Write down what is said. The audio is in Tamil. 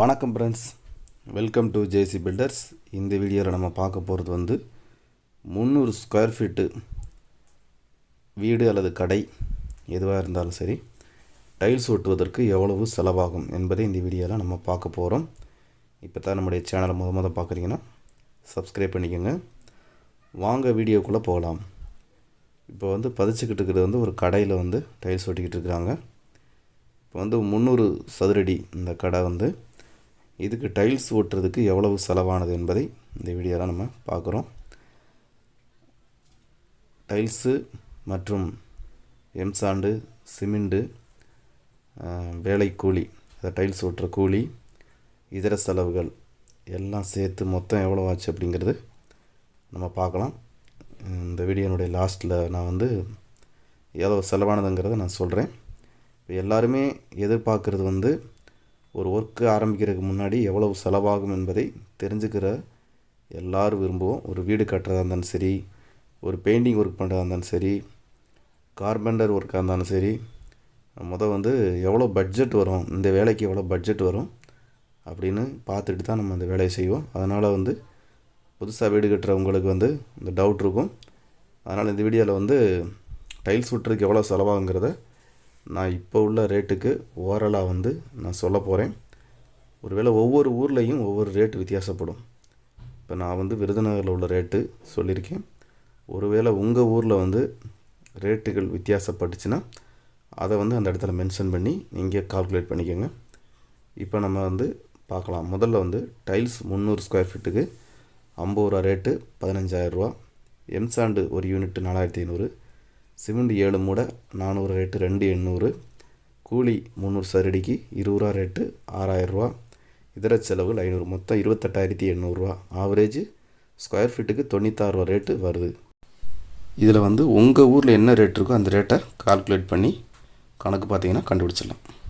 வணக்கம் friends welcome to JC builders இந்த வீடியோவில் நம்ம பார்க்க போகிறது வந்து முந்நூறு ஸ்கொயர் ஃபீட்டு வீடு அல்லது கடை எதுவாக இருந்தாலும் சரி டைல்ஸ் ஒட்டுவதற்கு எவ்வளவு செலவாகும் என்பதை இந்த வீடியோவில் நம்ம பார்க்க போகிறோம் இப்போ தான் நம்முடைய சேனலை முத முத பார்க்குறீங்கன்னா சப்ஸ்கிரைப் பண்ணிக்கோங்க. வாங்க வீடியோக்குள்ளே போகலாம். இப்போ வந்து பதிச்சுக்கிட்டு இருக்கிறது வந்து ஒரு கடையில் வந்து டைல்ஸ் ஒட்டிக்கிட்டு இருக்கிறாங்க இப்போ வந்து முந்நூறு சதுரடி இந்த கடை வந்து இதுக்கு டைல்ஸ் ஓட்டுறதுக்கு எவ்வளவு செலவானது என்பதை இந்த வீடியோவில் நம்ம பார்க்குறோம். டைல்ஸு மற்றும் எம்சாண்டு சிமெண்டு வேலை கூலி அதை டைல்ஸ் ஓட்டுற கூலி இதர செலவுகள் எல்லாம் சேர்த்து மொத்தம் எவ்வளோ ஆச்சு அப்படிங்கிறது நம்ம பார்க்கலாம். இந்த வீடியோனுடைய லாஸ்ட்டில் நான் வந்து எவ்வளோ செலவானதுங்கிறத நான் சொல்கிறேன் இப்போ எல்லாருமே எதிர்பார்க்குறது வந்து ஒரு ஒர்க்கு ஆரம்பிக்கிறதுக்கு முன்னாடி எவ்வளவு செலவாகும் என்பதை தெரிஞ்சுக்கிற எல்லாரும் விரும்புவோம். ஒரு வீடு கட்டுறதா இருந்தாலும் சரி ஒரு பெயிண்டிங் ஒர்க் பண்ணுறதா இருந்தாலும் சரி கார்பெண்டர் ஒர்க்காக இருந்தாலும் சரி முதல் வந்து எவ்வளோ பட்ஜெட் வரும் இந்த வேலைக்கு எவ்வளோ பட்ஜெட் வரும் அப்படின்னு பார்த்துட்டு தான் நம்ம அந்த வேலையை செய்வோம். அதனால் வந்து புதுசாக வீடு கட்டுறவங்களுக்கு வந்து இந்த டவுட் இருக்கும். அதனால் இந்த வீடியோவில் வந்து டைல்ஸ் விட்டுறதுக்கு எவ்வளோ செலவாகுங்கிறத நான் இப்போ உள்ள ரேட்டுக்கு ஓரலாக வந்து நான் சொல்ல போகிறேன் ஒருவேளை ஒவ்வொரு ஊர்லேயும் ஒவ்வொரு ரேட்டு வித்தியாசப்படும். இப்போ நான் வந்து விருதுநகரில் உள்ள ரேட்டு சொல்லியிருக்கேன். ஒருவேளை உங்கள் ஊரில் வந்து ரேட்டுகள் வித்தியாசப்பட்டுச்சுன்னா அதை வந்து அந்த இடத்துல மென்ஷன் பண்ணி நீங்கள் கால்குலேட் பண்ணிக்கோங்க. இப்போ நம்ம வந்து பார்க்கலாம். முதல்ல வந்து டைல்ஸ் முந்நூறு ஸ்கொயர் ஃபீட்டுக்கு ஐம்பது ரூபா ரேட்டு பதினஞ்சாயிரரூவா எம்சாண்டு ஒரு யூனிட் நாலாயிரத்தி ஐநூறு. சிமெண்ட் ஏழு மூடை நானூறு ரேட்டு ரெண்டு எண்ணூறு. கூலி முந்நூறு சரடிக்கு இருபது ரூபா ரேட்டு ஆறாயிரரூவா இதர செலவுகள் ஐநூறு மொத்தம் இருபத்தெட்டாயிரத்தி எண்ணூறுரூவா ஆவரேஜ் ஸ்கொயர் ஃபீட்டுக்கு தொண்ணூத்தாறுரூவா ரேட்டு வருது. இதில் வந்து உங்கள் ஊரில் என்ன ரேட் இருக்கோ அந்த ரேட்டை கால்குலேட் பண்ணி கணக்கு பார்த்தீங்கன்னா கண்டுபிடிச்சிடலாம்.